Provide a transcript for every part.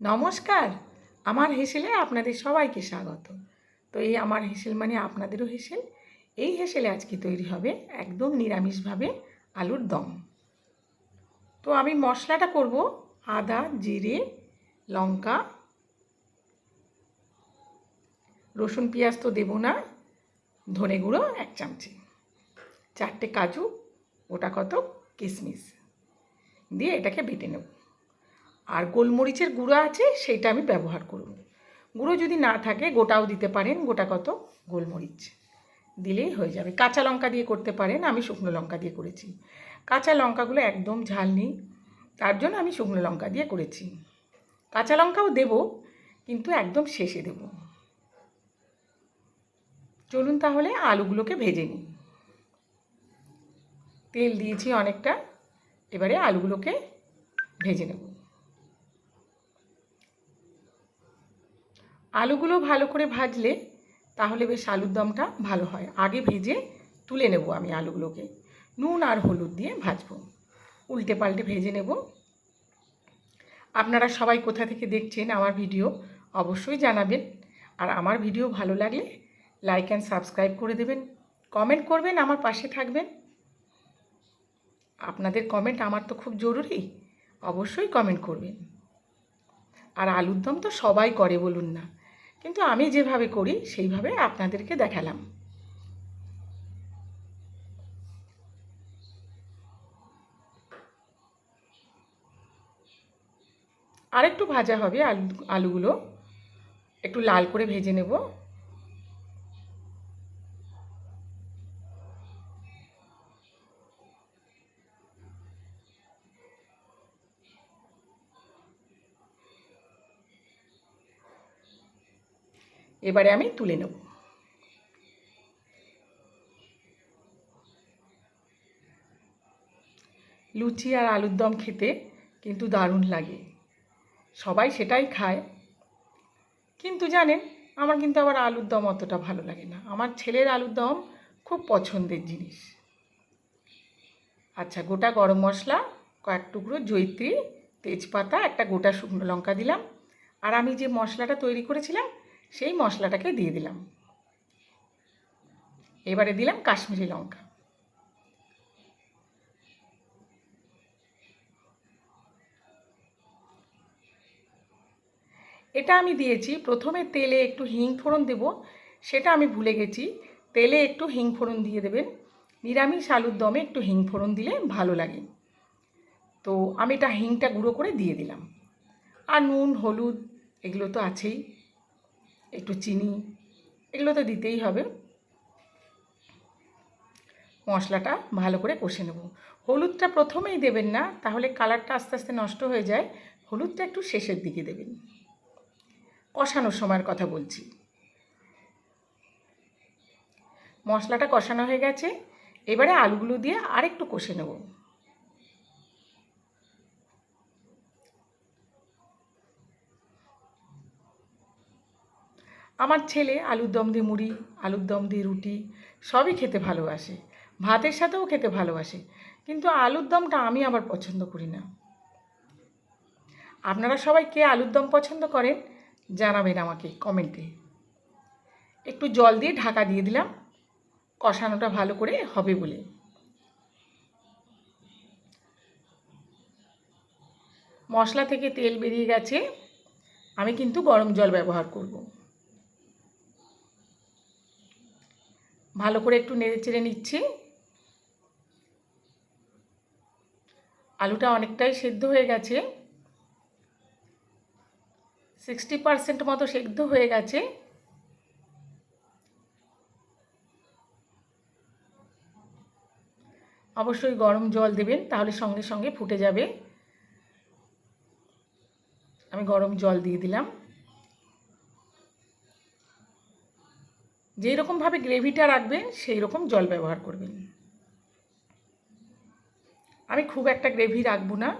নমস্কার, আমার হেসেলে আপনাদের সবাইকে স্বাগত। তো এই আমার হেসেল মানে আপনাদেরও হেসেল। এই হেসেলে আজকে তৈরি হবে একদম নিরামিষভাবে আলুর দম। তো আমি মশলাটা করব আদা, জিরে, লঙ্কা। রসুন, পেঁয়াজ তো দেবো না, ধনে গুঁড়ো এক চামচি। চারটে কাজু, ওটা কত? কিশমিশ দিয়ে এটাকে বেটে নেব। আর গোলমরিচের গুঁড়ো আছে, সেইটা আমি ব্যবহার করব গুঁড়ো যদি না থাকে, গোটাও দিতে পারেন, গোটা কত? গোলমরিচ। দিলেই হয়ে যাবে। কাঁচা লঙ্কা দিয়ে করতে পারেন, আমি শুকনো লঙ্কা দিয়ে করেছি। কাঁচা লঙ্কাগুলো একদম ঝাল নেই, তার জন্য আমি শুকনো লঙ্কা দিয়ে করেছি। কাঁচা লঙ্কাও দেব, কিন্তু একদম শেষে দেব। চলুন তাহলে আলুগুলোকে ভেজে নিই। তেল দিয়েছি অনেকটা, এবারে আলুগুলোকে ভেজে নেব। আলুগুলো ভালো করে ভাজলে তাহলে বেশ আলুর দমটা ভালো হয়। আগে ভেজে তুলে নেব আমি আলুগুলোকে। নুন আর হলুদ দিয়ে ভাজবো। উল্টে পাল্টে ভেজে নেব। আপনারা সবাই কোথা থেকে দেখছেন আমার ভিডিও অবশ্যই জানাবেন। আর আমার ভিডিও ভালো লাগলে লাইক অ্যান্ড সাবস্ক্রাইব করে দেবেন। কমেন্ট করবেন, আমার পাশে থাকবেন। আপনাদের কমেন্ট আমার তো খুব জরুরি, অবশ্যই কমেন্ট করবেন। আর আলুর দম তো সবাই করে বলুন না। কিন্তু আমি যেভাবে করি, সেইভাবে আপনাদেরকে দেখালাম। আরেকটু ভাজা হবে আলু, আলুগুলো। একটু লাল করে ভেজে নেব। এবারে আমি তুলে নেব। লুচি আর আলুর দম খেতে কিন্তু দারুণ লাগে। সবাই সেটাই খায়। কিন্তু জানেন, আমার কিন্তু আবার আলুর দম অতটা ভালো লাগে না। আমার ছেলের আলুর দম খুব পছন্দের জিনিস। আচ্ছা গোটা গরম মশলা, কয়েক টুকরো জৈত্রী তেজপাতা, একটা গোটা শুকনো লঙ্কা দিলাম। আর আমি যে মশলাটা তৈরি করেছিলাম সেই মশলাটাকে দিয়ে দিলাম। এবারে দিলাম কাশ্মীরি লঙ্কা। এটা আমি দিয়েছি, প্রথমে তেলে একটু হিং ফোড়ন দেব, সেটা আমি ভুলে গেছি। তেলে একটু হিং ফোড়ন দিয়ে দেবেন। নিরামিষ আলুর দমে একটু হিং ফোড়ন দিলে ভালো লাগে। তো আমি এটা হিংটা গুঁড়ো করে দিয়ে দিলাম। আর নুন, হলুদ, এগুলো তো আছেই। একটু চিনি, এগুলো তো দিতেই হবে। মশলাটা ভালো করে কষে নেব। হলুদটা প্রথমেই দেবেন না, তাহলে কালারটা আস্তে আস্তে নষ্ট হয়ে যায়। হলুদটা একটু শেষের দিকে দেবেন। কষানোর সময়ের কথা বলছি। মশলাটা কষানো হয়ে গেছে। এবারে আলুগুলো দিয়ে আরেকটু কষে নেব। আমার ছেলে আলুর দম দিয়ে মুড়ি, আলুর দম দিয়ে রুটি সবই খেতে ভালোবাসে। ভাতের সাথেও খেতে ভালোবাসে। কিন্তু আলুর দমটা আমি আবার পছন্দ করি না। আপনারা সবাই কে আলুর দম পছন্দ করেন, জানাবেন আমাকে কমেন্টে। একটু জল দিয়ে ঢাকা দিয়ে দিলাম। কষানোটা ভালো করে হবে বলে। মশলা থেকে তেল বেরিয়ে গেছে। আমি কিন্তু গরম জল ব্যবহার করব। ভালো করে একটু নেড়ে চেড়ে নিচ্ছি। আলুটা অনেকটাই সেদ্ধ হয়ে গেছে। সিক্সটি পারসেন্ট মতো সেদ্ধ হয়ে গেছে। অবশ্যই গরম জল দেবেন, তাহলে সঙ্গে সঙ্গে ফুটে যাবে। আমি গরম জল দিয়ে দিলাম। যেই রকমভাবে গ্রেভিটা রাখবেন সেই রকম জল ব্যবহার করবেন। আমি খুব একটা গ্রেভি রাখব না।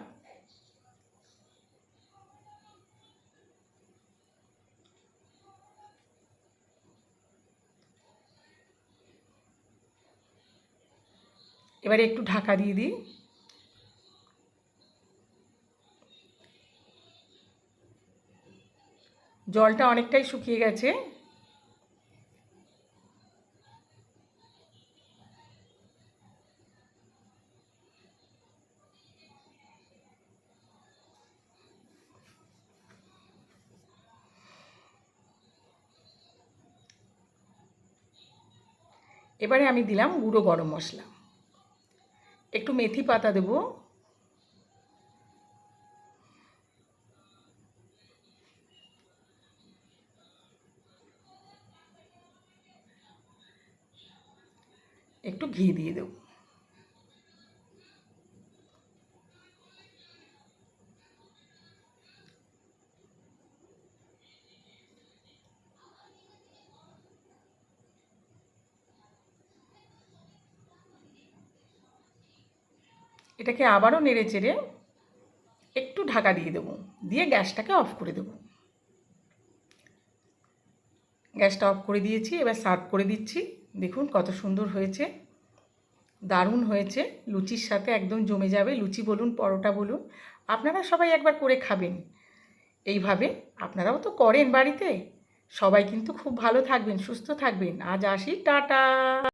এবারে একটু ঢাকা দিয়ে দিই। জলটা অনেকটাই শুকিয়ে গেছে। এবারে আমি দিলাম গুঁড়ো গরম মশলা। একটু মেথি পাতা দেব। একটু ঘি দিয়ে দেবো। এটাকে আবারও নেড়ে চেড়ে একটু ঢাকা দিয়ে দেবো। দিয়ে গ্যাসটাকে অফ করে দেবো। গ্যাসটা অফ করে দিয়েছি, এবার সার্ভ করে দিচ্ছি। দেখুন কত সুন্দর হয়েছে, দারুণ হয়েছে। লুচির সাথে একদম জমে যাবে। লুচি বলুন, পরোটা বলুন, আপনারা সবাই একবার করে খাবেন। এইভাবে আপনারাও তো করেন বাড়িতে। সবাই কিন্তু খুব ভালো থাকবেন, সুস্থ থাকবেন। আজ আসি, টাটা।